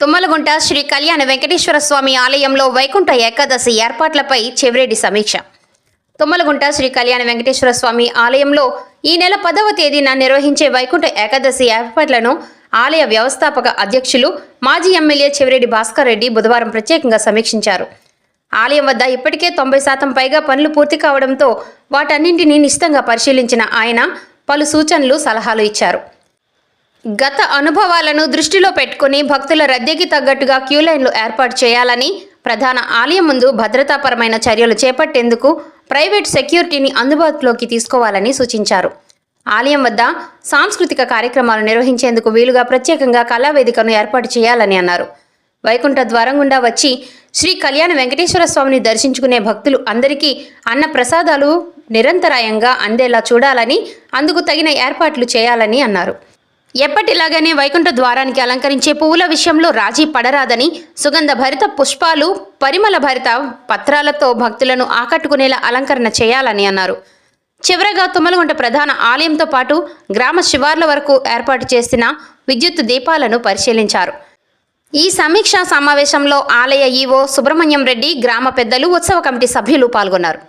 తుమ్మలగుంట శ్రీ కళ్యాణ వెంకటేశ్వర స్వామి ఆలయంలో వైకుంఠ ఏకాదశి ఏర్పాట్లపై చెవిరెడ్డి సమీక్ష. తుమ్మలగుంట శ్రీ కళ్యాణ వెంకటేశ్వర స్వామి ఆలయంలో ఈ నెల పదవ తేదీన నిర్వహించే వైకుంఠ ఏకాదశి ఏర్పాట్లను ఆలయ వ్యవస్థాపక అధ్యక్షులు మాజీ ఎమ్మెల్యే చెవిరెడ్డి భాస్కర్ రెడ్డి బుధవారం ప్రత్యేకంగా సమీక్షించారు. ఆలయం వద్ద ఇప్పటికే తొంభై శాతం పైగా పనులు పూర్తి కావడంతో వాటన్నింటినీ నిశితంగా పరిశీలించిన ఆయన పలు సూచనలు సలహాలు ఇచ్చారు. గత అనుభవాలను దృష్టిలో పెట్టుకుని భక్తుల రద్దీకి తగ్గట్టుగా క్యూ లైన్లు ఏర్పాటు చేయాలని ప్రధాన ఆలయం ముందు భద్రతాపరమైన చర్యలు చేపట్టేందుకు ప్రైవేట్ సెక్యూరిటీని అందుబాటులోకి తీసుకోవాలని సూచించారు. ఆలయం వద్ద సాంస్కృతిక కార్యక్రమాలు నిర్వహించేందుకు వీలుగా ప్రత్యేకంగా కళావేదికను ఏర్పాటు చేయాలని అన్నారు. వైకుంఠ ద్వారం గుండా వచ్చి శ్రీ కళ్యాణ వెంకటేశ్వర స్వామిని దర్శించుకునే భక్తులు అందరికీ అన్న ప్రసాదాలు నిరంతరాయంగా అందేలా చూడాలని అందుకు తగిన ఏర్పాట్లు చేయాలని అన్నారు. ఎప్పటిలాగానే వైకుంఠ ద్వారానికి అలంకరించే పువ్వుల విషయంలో రాజీ పడరాదని సుగంధ భరిత పుష్పాలు పరిమళ భరిత పత్రాలతో భక్తులను ఆకట్టుకునేలా అలంకరణ చేయాలని అన్నారు. చివరగా తుమ్మలగుంట ప్రధాన ఆలయంతో పాటు గ్రామ శివార్ల వరకు ఏర్పాటు చేసిన విద్యుత్ దీపాలను పరిశీలించారు. ఈ సమీక్షా సమావేశంలో ఆలయ ఈవో సుబ్రహ్మణ్యం రెడ్డి గ్రామ పెద్దలు ఉత్సవ కమిటీ సభ్యులు పాల్గొన్నారు.